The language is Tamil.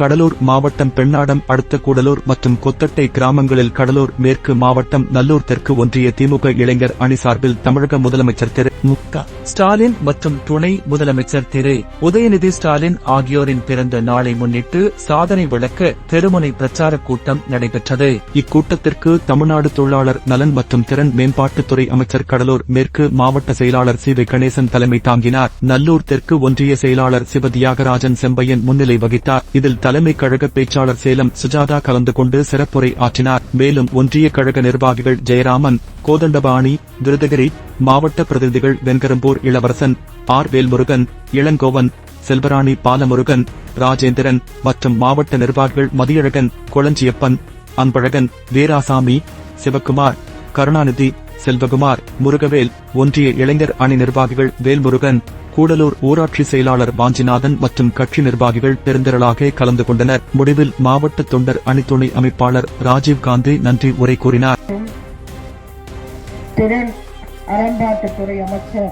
கடலூர் மாவட்டம் பெண்ணாடம் அடுத்த கூடலூர் மற்றும் கொத்தட்டை கிராமங்களில் கடலூர் மேற்கு மாவட்டம் நல்லூர் தெற்கு ஒன்றிய திமுக இளைஞர் அணி சார்பில் தமிழக முதலமைச்சர் திரு மு ஸ்டாலின் மற்றும் துணை முதலமைச்சர் திரு உதயநிதி ஸ்டாலின் ஆகியோரின் பிறந்த நாளை முன்னிட்டு சாதனை விளக்க தெருமுனை பிரச்சார கூட்டம் நடைபெற்றது. இக்கூட்டத்திற்கு தமிழ்நாடு தொழிலாளர் நலன் மற்றும் திறன் மேம்பாட்டுத்துறை அமைச்சர் கடலூர் மேற்கு மாவட்ட செயலாளர் சி வி கணேசன் தலைமை தாங்கினார். நல்லூர் தெற்கு ஒன்றிய செயலாளர் சிவ தியாகராஜன் செம்பையன் முன்னிலை வகித்தார். இதில் தலைமை கழக பேச்சாளர் சேலம் சுஜாதா கலந்து கொண்டு சிறப்புரை ஆற்றினார். மேலும் ஒன்றிய கழக நிர்வாகிகள் ஜெயராமன் கோதண்டபாணி விருதகிரி மாவட்ட பிரதிநிதிகள் வெண்கரம்பூர் இளவரசன் ஆர். வேல்முருகன் இளங்கோவன் செல்வராணி பாலமுருகன் ராஜேந்திரன் மற்றும் மாவட்ட நிர்வாகிகள் மதியழகன் கொளஞ்சியப்பன் அன்பழகன் வீராசாமி சிவக்குமார் கருணாநிதி செல்வகுமார் முருகவேல் ஒன்றிய இளைஞர் அணி நிர்வாகிகள் வேல்முருகன் கூடலூர் ஊராட்சி செயலாளர் வாஞ்சிநாதன் மற்றும் கட்சி நிர்வாகிகள் பெருந்திரளாக கலந்து கொண்டனர். முடிவில் மாவட்ட தொண்டர் அணித்துணை அமைப்பாளர் ராஜீவ் காந்தி நன்றி உரை கூறினார். அறம்பாட்டுத்துறை அமைச்சர்